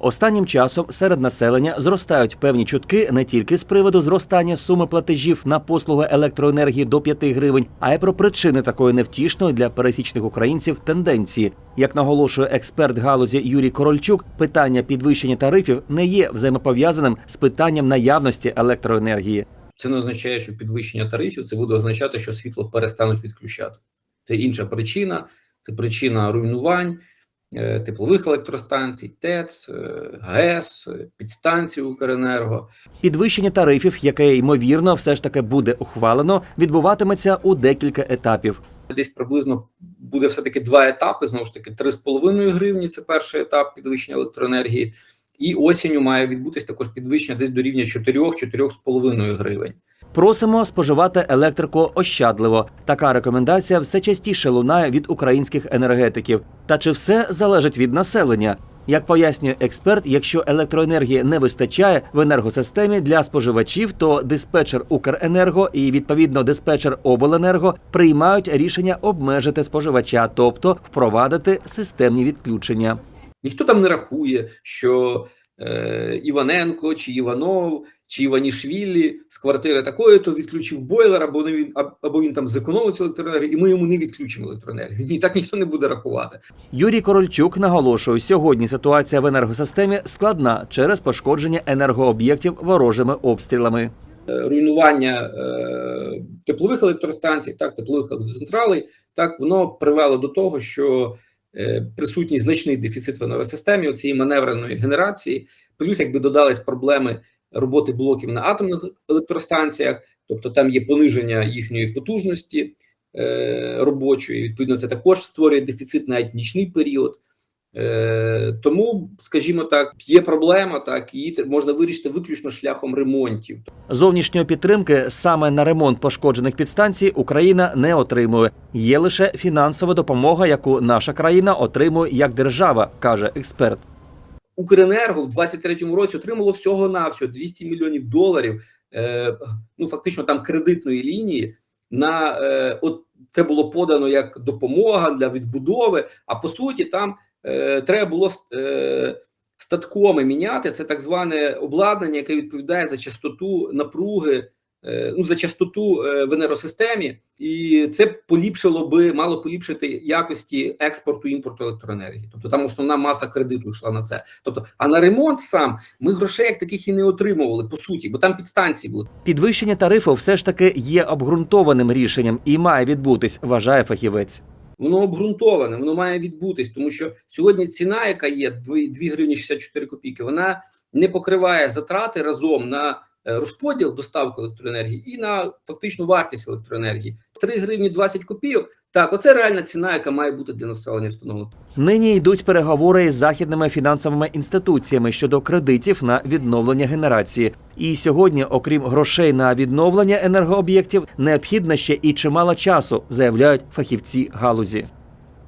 Останнім часом серед населення зростають певні чутки не тільки з приводу зростання суми платежів на послуги електроенергії до 5 гривень, а й про причини такої невтішної для пересічних українців тенденції. Як наголошує експерт галузі Юрій Корольчук, питання підвищення тарифів не є взаємопов'язаним з питанням наявності електроенергії. Це не означає, що підвищення тарифів це буде означати, що світло перестануть відключати. Це інша причина, це причина руйнувань теплових електростанцій, ТЕЦ, е, ГЕС, е, підстанцій Укренерго. Підвищення тарифів, яке ймовірно все ж таки буде ухвалено, відбуватиметься у декілька етапів. Десь приблизно буде все таки два етапи. Знову ж таки, 3,5 гривні це перший етап підвищення електроенергії. І осінню має відбутись також підвищення десь до рівня 4-4,5 гривень. Просимо споживати електрику ощадливо. Така рекомендація все частіше лунає від українських енергетиків. Та чи все залежить від населення? Як пояснює експерт, якщо електроенергії не вистачає в енергосистемі для споживачів, то диспетчер Укренерго і відповідно диспетчер Обленерго приймають рішення обмежити споживача, тобто впровадити системні відключення. Ніхто там не рахує, що е, Іваненко чи Іванов чи Іванішвілі з квартири такої, то відключив бойлер, або він або він там зекономив цю електроенергію, і ми йому не відключимо електроенергію. Ні, так ніхто не буде рахувати. Юрій Корольчук наголошує, сьогодні ситуація в енергосистемі складна через пошкодження енергооб'єктів ворожими обстрілами. Е, руйнування е, теплових електростанцій, так теплових електроцентралей, так воно привело до того, що присутній значний дефіцит в енергосистемі цієї маневреної генерації. Плюс, якби додались проблеми роботи блоків на атомних електростанціях, тобто там є пониження їхньої потужності е, робочої. Відповідно, це також створює дефіцит навіть нічний період. Е, тому, скажімо так, є проблема, так її можна вирішити виключно шляхом ремонтів. Зовнішньої підтримки саме на ремонт пошкоджених підстанцій Україна не отримує. Є лише фінансова допомога, яку наша країна отримує як держава, каже експерт. Укренерго в 23-му році отримало всього на всього 200 мільйонів доларів. Е, ну фактично там кредитної лінії. На е, от це було подано як допомога для відбудови. А по суті, там е, треба було е, статкоми міняти. Це так зване обладнання, яке відповідає за частоту напруги, е, ну за частоту е, в енергосистемі, і це поліпшило би, мало поліпшити якості експорту імпорту електроенергії. Тобто там основна маса кредиту йшла на це. Тобто, а на ремонт сам ми грошей як таких і не отримували по суті, бо там підстанції були. Підвищення тарифу все ж таки є обґрунтованим рішенням і має відбутись, вважає фахівець. Воно обґрунтоване, воно має відбутись, тому що сьогодні ціна, яка є 2 гривні 64 копійки, вона не покриває затрати разом на розподіл доставку електроенергії і на фактичну вартість електроенергії. 3 гривні 20 копійок. Так, оце реальна ціна, яка має бути для населення встановлена. Нині йдуть переговори із західними фінансовими інституціями щодо кредитів на відновлення генерації. І сьогодні, окрім грошей на відновлення енергооб'єктів, необхідно ще і чимало часу, заявляють фахівці галузі.